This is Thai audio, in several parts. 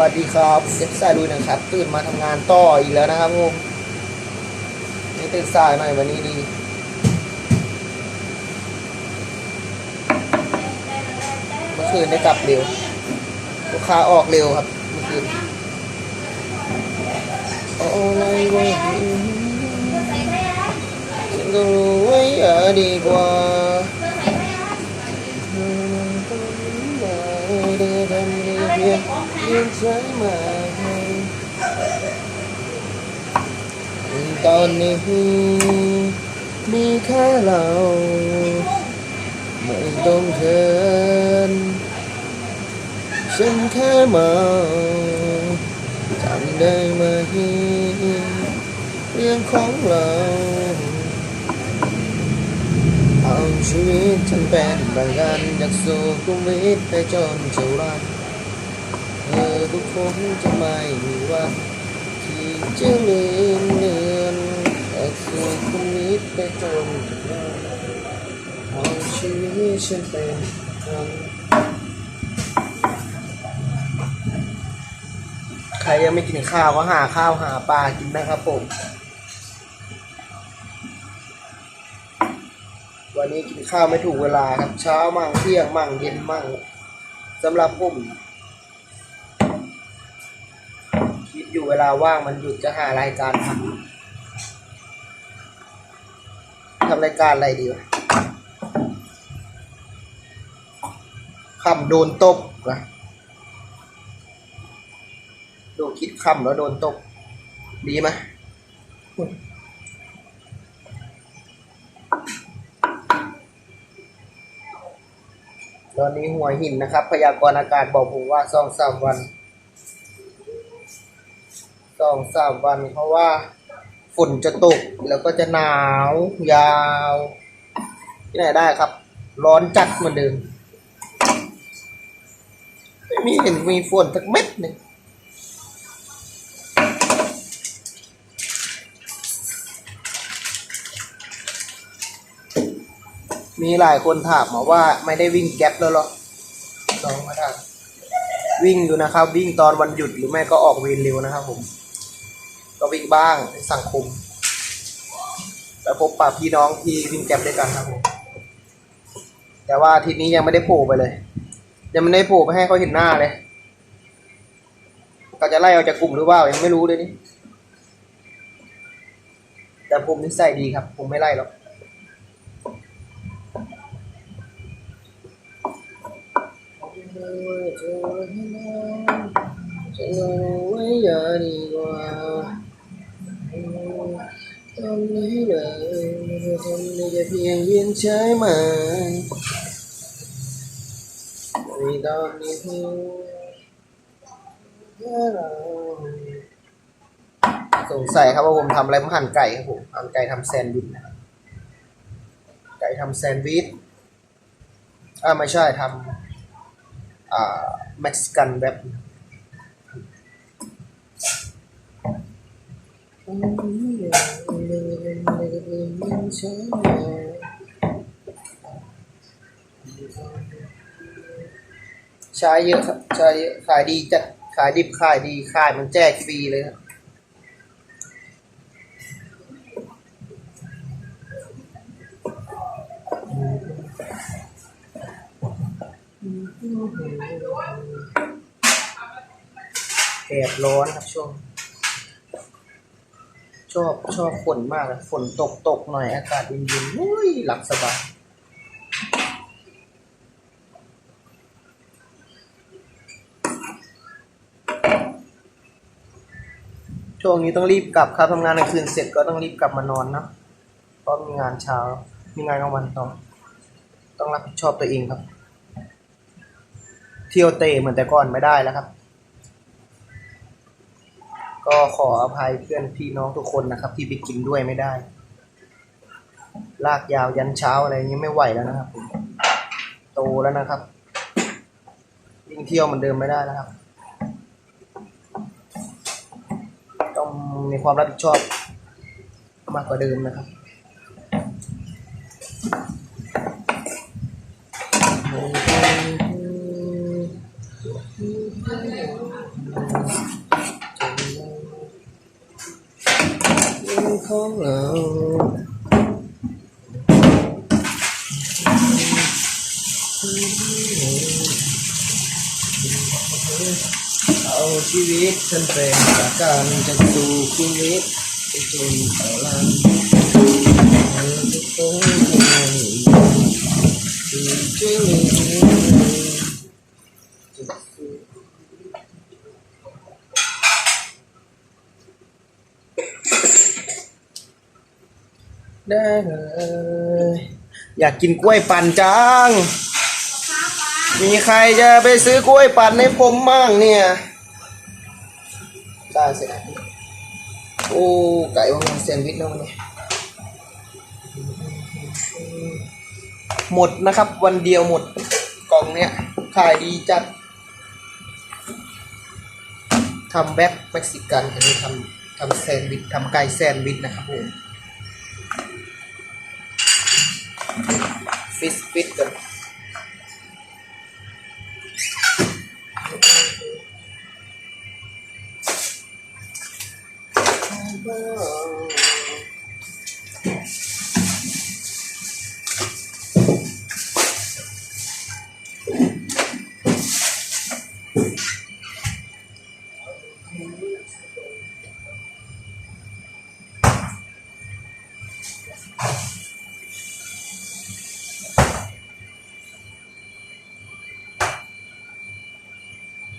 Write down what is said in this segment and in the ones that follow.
วัสดีครับเซ็ตสายลุยนะครับ ตื่นมาทำงานต่ออีกแล้วนะครับผมนี่ตื่นสายหน่อยวันนี้ดีเมื่อคืนได้กลับเร็วลูกค้าออกเร็วครับเมื่อคืนโอ้อะไรวฉันก็รู้ไว้อ ย่าดีกว่าตอนนี้มีแค่เรา ไม่ต้องเขินฉันแค่เมาจำได้ไหมเรื่องของเราเอาชีวิตฉันเป็นประกันจากสู่กุมวิตไปจนเจ้ารัก คนจะไม่วันที่จะลืมเลือนจากสู่กุมวิตไปจนเจ้ารักเอาชีวิตฉันเป็นประกันใครยังไม่กินข้าวก็หาข้าวหาปลากินนะครับผม วันนี้กินข้าวไม่ถูกเวลาครับ เช้ามั่งเที่ยงมั่งเย็นมั่งสำหรับผม อยู่เวลาว่างมันหยุดจะหารายการทำทำรายการอะไรดีวะคำโดนตบนะดูคิดคำแล้วโดนตบ ดีไหมตอนนี้หัวหินนะครับ พยากรณ์อากาศบอกผมว่าสองสามวัน สองสามวันเพราะว่าฝนจะตกแล้วก็จะหนาวยาว ที่ไหนได้ครับ ร้อนจัดเหมือนเดิมไม่มีเห็นมีฝนสักเม็ดหนึ่งมีหลายคนถามมาว่าไม่ได้วิ่งแก๊ปแล้วหรอน้องมาถามวิ่งอยู่นะครับ วิ่งตอนวันหยุดหรือไม่ก็ออกเวรเร็วนะครับผม ก็วิ่งบ้างในสังคม แล้วพบปะพี่น้องที่วิ่งแก๊ปด้วยกันครับผมแต่ว่าทีนี้ยังไม่ได้โผล่ไปเลย ยังไม่ได้โผล่ไปให้เขาเห็นหน้าเลยก็จะไล่ออกจากกลุ่มหรือเปล่ายังไม่รู้เลยนี่แต่ผมนิสัยดีครับผมไม่ไล่หรอกจะรู้ไว้อย่าดีกว่า ทำนี้เลยทำได้แค่เพียงเวียนใช้ไหมในตอนนี้แค่เราสงสัยครับว่าผมทำอะไรผมหั่นไก่ครับผมหั่นไก่ทำแซนด์วิชนะครับไก่ทำแซนด์วิชอ่าไม่ใช่ทำอ่าเม็กซิกันแบบ ใช้เยอะครับใช้เยอะขายดีจัดขายดิบขายดีขายมันแจกฟรีเลยครับแดดร้อนครับช่วง ชอบชอบฝนมากเลยฝนตกตกหน่อยอากาศเย็นๆอุ้ยหลับสบายช่วงนี้ต้องรีบกลับครับทำงานกลางคืนเสร็จก็ต้องรีบกลับมานอนนะเพราะมีงานเช้า มีงานกลางวันต่องต้องรับผิดชอบตัวเองครับ เที่ยวเตะเหมือนแต่ก่อนไม่ได้แล้วครับ ก็ขออภัยเพื่อนพี่น้องทุกคนนะครับ ที่ไปกินด้วยไม่ได้ ลากยาวยันเช้าอะไรอย่างนี้ไม่ไหวแล้วนะครับโตแล้วนะครับยิ่งเที่ยวเหมือนเดิมไม่ได้นะครับ ต้องมีความรับผิดชอบมากกว่าเดิมนะครับ ของเราเอาชีวิตฉันเป็นประกันจะสู่ชีวิตจนเท่อจะต้องทุกคนที่จะมีจะสู่ ได้เลยอยากกินกล้วยปั่นจัง มีใครจะไปซื้อกล้วยปั่นให้ผมมั่งเนี่ยได้สินะโอ้ไก่วางแซนด์วิชแล้ววันนี้หมดนะครับ วันเดียวหมดกล่องเนี้ยขายดีจัดทำแบบเม็กซิกันอันนี้ทำทำแซนด์วิชทำไก่แซนด์วิชนะครับผม ฟิสฟิ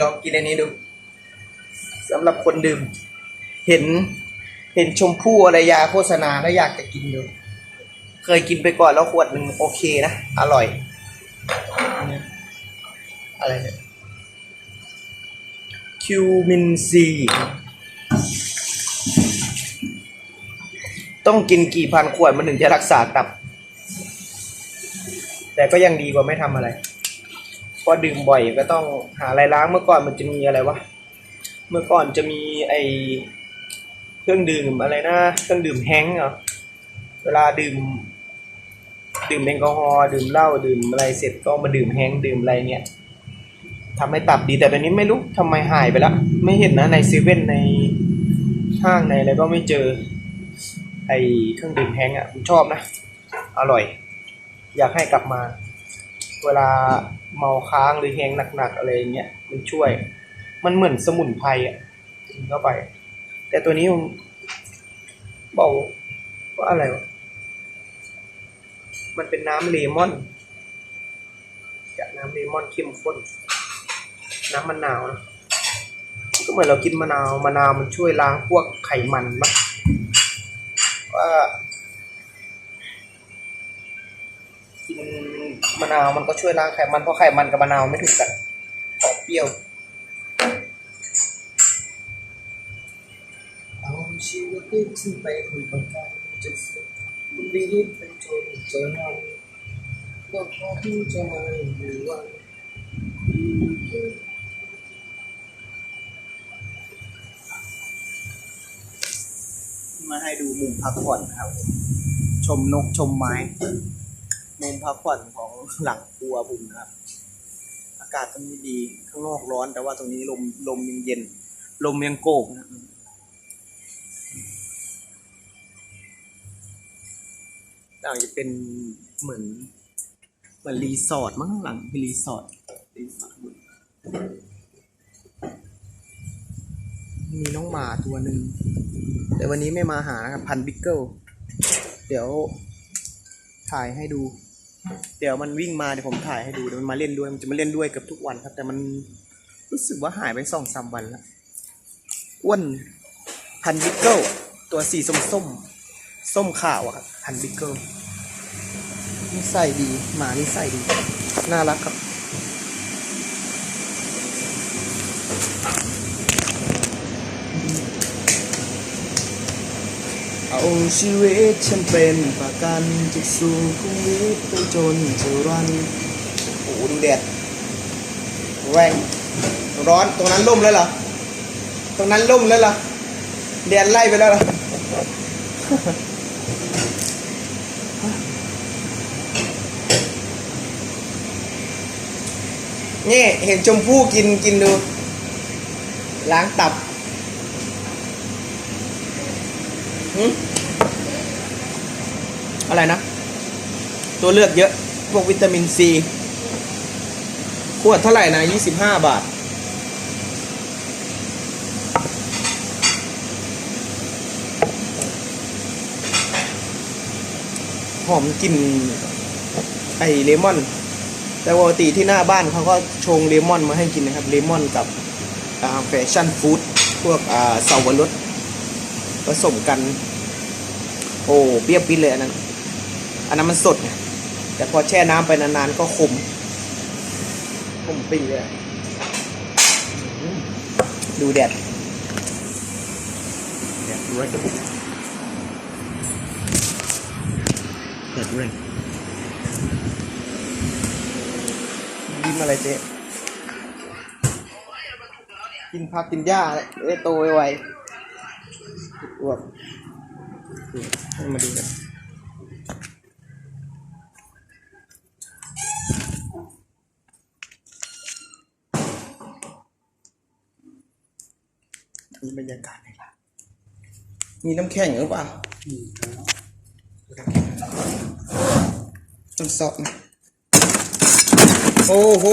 ลองกินอันนี้ดูสำหรับคนดื่ม เห็น เห็นชมพู่อารยาโฆษณาแล้วอยากจะกินดูเคยกินไปก่อนแล้วขวดหนึ่งโอเคนะ อร่อย อะไรเนี่ยคิวมินซี ต้องกินกี่พันขวดมันถึงจะรักษาตับ แต่ก็ยังดีกว่าไม่ทำอะไร พราดื่มบ่อยก็ต้องหาอะไรล้างเมื่อก่อนมันจะมีอะไรวะเมื่อก่อนจะมีไอเครื่องดื่มอะไรนะเครื่องดื่มแฮงเหรอเวลาดื่ม ดื่มแอลกอฮอล์ดื่มเหล้าดื่มอะไรเสร็จก็มาดื่มแฮงดื่มอะไรเงี้ยทำให้ตับดีแต่ตอนนี้ไม่รู้ทำไมหายไปแล้วไม่เห็นนะในเซเว่นในห้างในอะไรก็ไม่เจอ ไอเครื่องดื่มแฮงก์อะผมชอบนะ อร่อย อยากให้กลับมา เวลาเมาค้างหรือแฮงหนักๆอะไรเงี้ยมันช่วย มันเหมือนสมุนไพรอะกินเข้าไป แต่ตัวนี้ผมบอกว่าอะไรวะมันเป็นน้ำเลมอนจากน้ำเลมอนเข้มข้น น้ำมะนาวนะก็เหมือนเรากินมะนาวมะนาวมันช่วยล้างพวกไขมันมั้งว่า นาวมันก็ช่วยล้างไขมันเพราะไขมันกับมะนาวไม่ถูกกันออกเปรี้ยวเอาชีวิตที่ฉันไปคุยกับกันจะสุดคุณดีไปจนเจอเราก็พอที่จะมาอยู่วันมาให้ดูมุมพักผ่อนครับ ชมนกชมไม้ มุมพักผ่อนของ หลังครัวผมนะครับ อากาศตรงนี้ดีข้างนอกร้อน แต่ว่าตรงนี้ลมลมยังเย็น ลมยังโกกนะหลังจะเป็นเหมือนเหมือนรีสอร์ทมั้งหลังเป็นรีสอร์ทรีสอร์ทมีน้องหมาตัวหนึ่งแต่วันนี้ไม่มาหานะครับพันบิ๊กเกิลเดี๋ยวถ่ายให้ดู เดี๋ยวมันวิ่งมาเดี๋ยวผมถ่ายให้ดูเดี๋ยวมันมาเล่นด้วยมันจะมาเล่นด้วยเกับทุกวันครับ แต่มันรู้สึกว่าหายไปสองสามวันแล้วอ้วนพันบิกเกิลตัวสีส้มส้มส้มขาวอะครับพันบิกเกิลนิสัยดีหมานิสัยดี น่ารักครับ เอาชีวิตฉันเป็นประกันจะสู่ชีวิตไปจนจะรันโอ้ดูแดดแรงร้อนตรงนั้นล่มแล้วเหรอตรงนั้นล่มแล้วเหรอแดดไล่ไปแล้วเหรอนี่เห็นชมพู่กินกินดู ล้างตับหึ อะไรนะ ตัวเลือกเยอะ พวกวิตามินซีขวดเท่าไหร่นะ25บาท หอมกลิ่นไอเลมอน แต่ปกติที่หน้าบ้านเขาก็ชงเลมอนมาให้กินนะครับ เลมอนกับแฟชั่นฟู้ดพวกอ่าเสาวรสผสมกัน โอ้เปรี้ยวปิดเลยอันนั้น อันนั้นมันสดไงแต่พอแช่น้ำไปนานๆก็ขมขมปีเลยอะอืมดูแดดแดดร้อนแดดร้อนยิ้มอะไรเจ๊กินผักกินหญ้าเลยเอ้ยโตไวๆอ้วกให้ มาดูกันมีบรรยากาศในร้านมีน้ำแข็งหรือเปล่าต้องสอบนะโอ้โห